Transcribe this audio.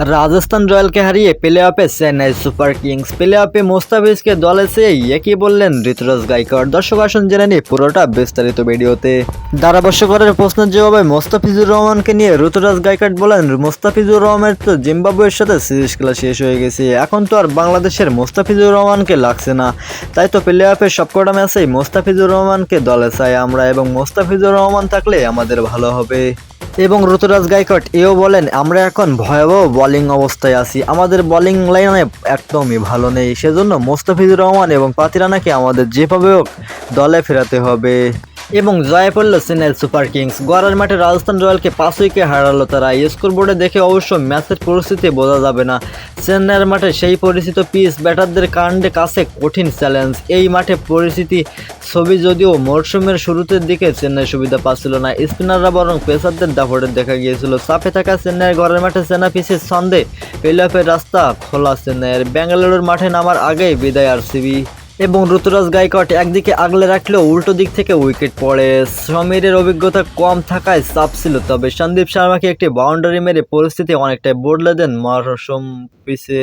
রাজস্থান রয়্যালকে হারিয়ে প্লে অফে চেন্নাই সুপার কিংস প্লে অফে মোস্তাফিজকে দলে সেই একই বললেন ঋতুরাজ গাইকর। দর্শক আসন জেনে নিই পুরোটা বিস্তারিত ভিডিওতে। ধারাভাষ্যকরের প্রশ্নের জবাবে মোস্তাফিজুর রহমানকে নিয়ে ঋতুরাজ গাইকট বলেন, মোস্তাফিজুর রহমানের তো জিম্বাবুয়ের সাথে সিরিজ খেলা শেষ হয়ে গেছে। এখন তো আর বাংলাদেশের মোস্তাফিজুর রহমানকে লাগছে না। তাই তো প্লে অফের সবকটা ম্যাচেই মোস্তাফিজুর রহমানকে দলে চাই আমরা এবং মোস্তাফিজুর রহমান থাকলে আমাদের ভালো হবে। এবং ঋতুরাজ গাইকট, এও বলেন, আমরা এখন ভয়াবহ বোলিং অবস্থায় আছি। আমাদের বোলিং লাইনে একদমই ভালো নেই। সেজন্য মোস্তাফিজুর রহমান এবং পাতিরানাকে আমাদের যেভাবে হোক দলে ফেরাতে হবে। এবং জয় পড়ল চেন্নাই সুপার কিংস। গড়ার মাঠে রাজস্থান রয়্যালকে পাঁচ উইকে হারালো তারা। স্কোর বোর্ডে দেখে অবশ্য ম্যাচের পরিস্থিতি বোঝা যাবে না। চেন্নাইয়ের মাঠে সেই পরিচিত পিচ ব্যাটারদের কাণ্ডে কাছে কঠিন চ্যালেঞ্জ। এই মাঠে পরিস্থিতি ছবি যদিও মরশুমের শুরুতের দিকে চেন্নাই সুবিধা পাচ্ছিল না। স্পিনাররা বরং পেসারদের দাপটে দেখা গিয়েছিল। চাপে থাকা চেন্নাইয়ের ঘরের মাঠে চেনা পিচের ছন্দে প্লে রাস্তা খোলা চেন্নাইয়ের। বেঙ্গালুরুর মাঠে নামার আগেই বিদায় আর আরসিবি। এবং ঋতুরাজ গাইকট একদিকে আগলে রাখলেও উল্টো দিক থেকে উইকেট পড়ে। সমীরের অভিজ্ঞতা কম থাকায় চাপ ছিল, তবে সন্দীপ শর্মাকে একটি বাউন্ডারি মেরে পরিস্থিতি অনেকটাই বদলে দেন মরসুম পিছে